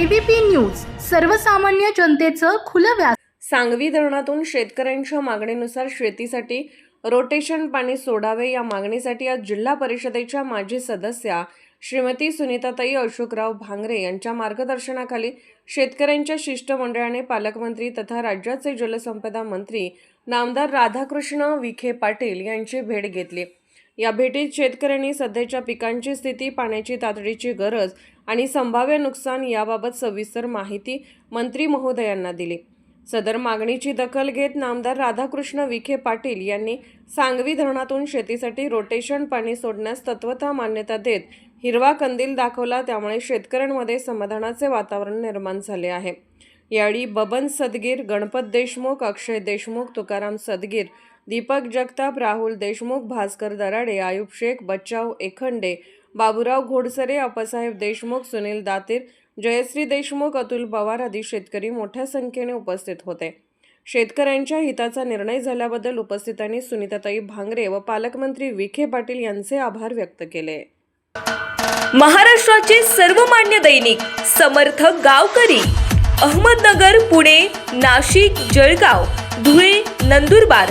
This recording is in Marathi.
एबीपी न्यूज सर्वसामान्य जनतेचं खुलं व्यास सांगवी धरणातून शेतकऱ्यांच्या मागणीनुसार शेतीसाठी रोटेशन पाणी सोडावे या मागणीसाठी आज जिल्हा परिषदेच्या माजी सदस्या श्रीमती सुनीताताई अशोकराव भांगरे यांच्या मार्गदर्शनाखाली शेतकऱ्यांच्या शिष्टमंडळाने पालकमंत्री तथा राज्याचे जलसंपदा मंत्री नामदार राधाकृष्ण विखे पाटील यांची भेट घेतली. या भेटीत शेतकऱ्यांनी सध्याच्या पिकांची स्थिती पाण्याची तातडीची गरज आणि संभाव्य नुकसान याबाबत सविस्तर माहिती मंत्री महोदयांना दिली. सदर मागणीची दखल घेत नामदार राधाकृष्ण विखे पाटील यांनी सांगवी धरणातून शेतीसाठी रोटेशन पाणी सोडण्यास तत्वता मान्यता देत हिरवा कंदील दाखवला त्यामुळे शेतकऱ्यांमध्ये समाधानाचे वातावरण निर्माण झाले आहे. यावेळी बबन सदगीर गणपत देशमुख अक्षय देशमुख तुकाराम सदगीर दीपक जगताप राहुल देशमुख भास्कर दराडे आयुब शेख बच्चाव एखंडे बाबूराव घोडसरे अप्पासाहेब देशमुख सुनील दातीर जयश्री देशमुख अतुल पवार आदी शेतकरी मोठ्या संख्येने उपस्थित होते. शेतकऱ्यांच्या हिताचा निर्णय झाल्याबद्दल उपस्थितांनी सुनीताताई भांगरे व पालकमंत्री विखे पाटील यांचे आभार व्यक्त केले. महाराष्ट्राचे सर्वमान्य दैनिक समर्थ गावकरी अहमदनगर पुणे नाशिक जळगाव धुळे नंदुरबार